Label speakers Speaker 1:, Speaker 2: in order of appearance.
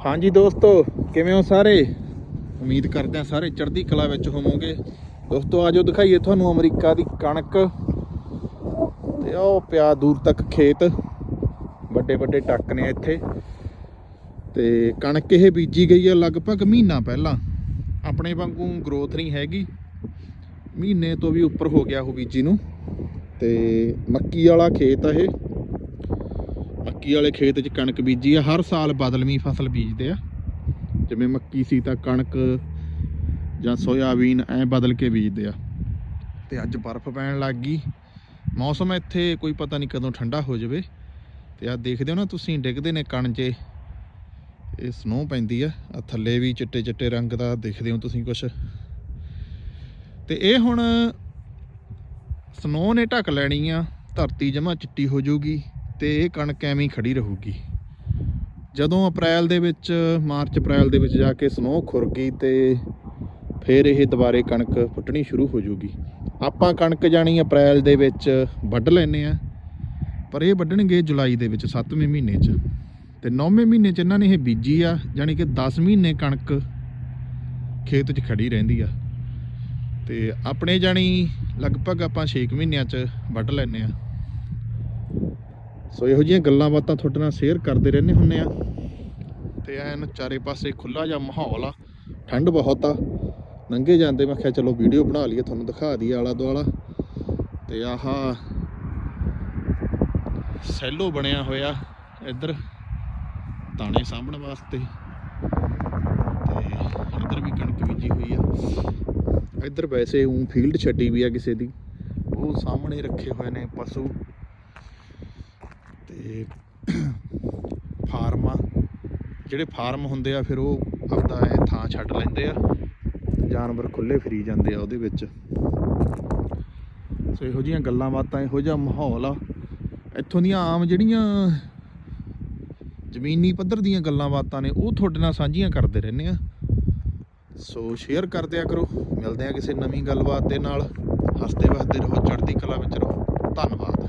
Speaker 1: ਹਾਂਜੀ ਦੋਸਤੋ, ਕਿਵੇਂ ਹੋ ਸਾਰੇ? ਉਮੀਦ ਕਰਦੇ ਹਾਂ ਸਾਰੇ ਚੜ੍ਹਦੀ ਕਲਾ ਵਿੱਚ ਹੋਵੋਗੇ। ਦੋਸਤੋ, ਆਜੋ ਦਿਖਾਈਏ ਤੁਹਾਨੂੰ ਅਮਰੀਕਾ ਦੀ ਕਣਕ ਤੇ ਉਹ ਪਿਆ ਦੂਰ ਤੱਕ ਖੇਤ। ਵੱਡੇ ਵੱਡੇ ਟੱਕ ਨੇ ਇੱਥੇ। ਤੇ ਕਣਕ ਇਹ ਬੀਜੀ ਗਈ ਹੈ ਲਗਭਗ ਮਹੀਨਾ ਪਹਿਲਾਂ। ਆਪਣੇ ਵਾਂਗੂ ਗਰੋਥ ਨਹੀਂ ਹੈਗੀ। ਮਹੀਨੇ ਤੋਂ ਵੀ ਉੱਪਰ ਹੋ ਗਿਆ ਉਹ ਬੀਜੀ ਨੂੰ। ਤੇ ਮੱਕੀ ਵਾਲਾ ਖੇਤ ਆ ਇਹ। ਮੱਕੀ ਵਾਲੇ ਖੇਤ 'ਚ ਕਣਕ ਬੀਜੀ ਆ, ਹਰ ਸਾਲ ਬਦਲਵੀਂ ਫਸਲ ਬੀਜਦੇ ਆ। ਜਿਵੇਂ ਮੱਕੀ ਸੀ ਤਾਂ ਕਣਕ ਜਾਂ ਸੋਇਆਬੀਨ, ਐ ਬਦਲ ਕੇ ਬੀਜਦੇ ਆ। ਤੇ ਅੱਜ ਬਰਫ਼ ਪੈਣ ਲੱਗ ਗਈ। ਮੌਸਮ ਇੱਥੇ ਕੋਈ ਪਤਾ ਨਹੀਂ ਕਦੋਂ ਠੰਡਾ ਹੋ ਜਾਵੇ। ਤੇ ਆ ਦੇਖਦੇ ਹੋ ਨਾ ਤੁਸੀਂ, ਡਿੱਗਦੇ ਨੇ ਕਣਜੇ ਇਹ ਸਨੋ ਪੈਂਦੀ ਆ। ਆ ਥੱਲੇ ਵੀ ਚਿੱਟੇ ਚਿੱਟੇ ਰੰਗ ਦਾ ਦੇਖਦੇ ਹੋ ਤੁਸੀਂ ਕੁਛ। ਤੇ ਇਹ ਹੁਣ ਸਨੋ ਨੇ ਢੱਕ ਲੈਣੀ ਆ। ਧਰਤੀ ਜਮਾ ਚਿੱਟੀ ਹੋ ਜਾਊਗੀ। ਤੇ ਇਹ ਕਣਕ ਐਵੇਂ ਹੀ ਖੜੀ ਰਹੂਗੀ। ਜਦੋਂ ਅਪ੍ਰੈਲ ਦੇ ਵਿੱਚ, ਮਾਰਚ ਅਪ੍ਰੈਲ ਦੇ ਵਿੱਚ ਜਾ ਕੇ ਸਨੋ ਖੁਰ ਗਈ ਤੇ ਫਿਰ ਇਹ ਦੁਬਾਰੇ ਕਣਕ ਫੁੱਟਣੀ ਸ਼ੁਰੂ ਹੋ ਜੂਗੀ। ਆਪਾਂ ਕਣਕ ਜਾਣੀ ਅਪ੍ਰੈਲ ਦੇ ਵਿੱਚ ਵੱਢ ਲੈਨੇ ਆ ਪਰ ਇਹ ਵੱਢਣਗੇ ਜੁਲਾਈ ਦੇ ਵਿੱਚ 7ਵੇਂ ਮਹੀਨੇ 'ਚ। ਤੇ 9ਵੇਂ ਮਹੀਨੇ 'ਚ ਇਹਨਾਂ ਨੇ ਇਹ ਬੀਜੀ ਆ, ਜਾਣੀ ਕਿ 10 ਮਹੀਨੇ ਕਣਕ ਖੇਤ 'ਚ ਖੜੀ ਰਹਿੰਦੀ ਆ। ਤੇ ਆਪਣੇ ਜਾਣੀ ਲਗਭਗ ਆਪਾਂ 6 ਮਹੀਨਿਆਂ 'ਚ ਵੱਢ ਲੈਨੇ ਆ ਸੋ ਇਹੋ ਜਿਹੀਆਂ ਗੱਲਾਂ ਬਾਤਾਂ ਤੁਹਾਡੇ ਨਾਲ ਸ਼ੇਅਰ ਕਰਦੇ ਰਹਿੰਦੇ ਹੁੰਨੇ ਆ ਤੇ ਐਨ ਚਾਰੇ ਪਾਸੇ ਖੁੱਲਾ ਜਿਹਾ ਮਾਹੌਲ ਆ, ਠੰਡ ਬਹੁਤ ਆ। ਲੰਘੇ ਜਾਂਦੇ ਮੈਂ ਕਿਹਾ ਚਲੋ ਵੀਡੀਓ ਬਣਾ ਲਈਏ, ਤੁਹਾਨੂੰ ਦਿਖਾ ਦਈਏ ਆਲਾ ਦੁਆਲਾ ਤੇ ਆਹ ਸੈਲੋ ਬਣਿਆ ਹੋਇਆ ਇੱਧਰ ਦਾਣੇ ਸਾਂਭਣ ਵਾਸਤੇ। ਤੇ ਇੱਧਰ ਵੀ ਕਣਕ ਬੀਜੀ ਹੋਈ ਆ। ਇੱਧਰ ਵੈਸੇ ਉਂ ਫੀਲਡ ਛੱਡੀ ਵੀ ਆ ਕਿਸੇ ਦੀ। ਉਹ ਸਾਹਮਣੇ ਰੱਖੇ ਹੋਏ ਨੇ ਪਸ਼ੂ। ਤੇ ਫਾਰਮ ਆ। ਜਿਹੜੇ ਫਾਰਮ ਹੁੰਦੇ ਆ, ਫਿਰ ਉਹ ਆਪਦਾ ਐ ਥਾਂ ਛੱਡ ਲੈਂਦੇ ਆ। ਜਾਨਵਰ ਖੁੱਲੇ ਫਰੀ ਜਾਂਦੇ ਆ ਉਹਦੇ ਵਿੱਚ। ਸੋ ਇਹੋ ਜੀਆਂ ਗੱਲਾਂ ਬਾਤਾਂ, ਇਹੋ ਜਿਹਾ ਮਾਹੌਲ ਆ। ਇੱਥੋਂ ਦੀਆਂ ਆਮ ਜਿਹੜੀਆਂ ਜ਼ਮੀਨੀ ਪੱਧਰ ਦੀਆਂ ਗੱਲਾਂ ਬਾਤਾਂ ਨੇ, ਉਹ ਤੁਹਾਡੇ ਨਾਲ ਸਾਂਝੀਆਂ ਕਰਦੇ ਰਹਿੰਦੇ ਆ। ਸੋ ਸ਼ੇਅਰ ਕਰਦਿਆ ਕਰੋ। ਮਿਲਦੇ ਆ ਕਿਸੇ ਨਵੀਂ ਗੱਲਬਾਤ ਦੇ ਨਾਲ। ਹੱਸਦੇ ਵਸਦੇ ਰਹੋ, ਚੜ੍ਹਦੀ ਕਲਾ ਵਿੱਚ ਰਹੋ। ਧੰਨਵਾਦ।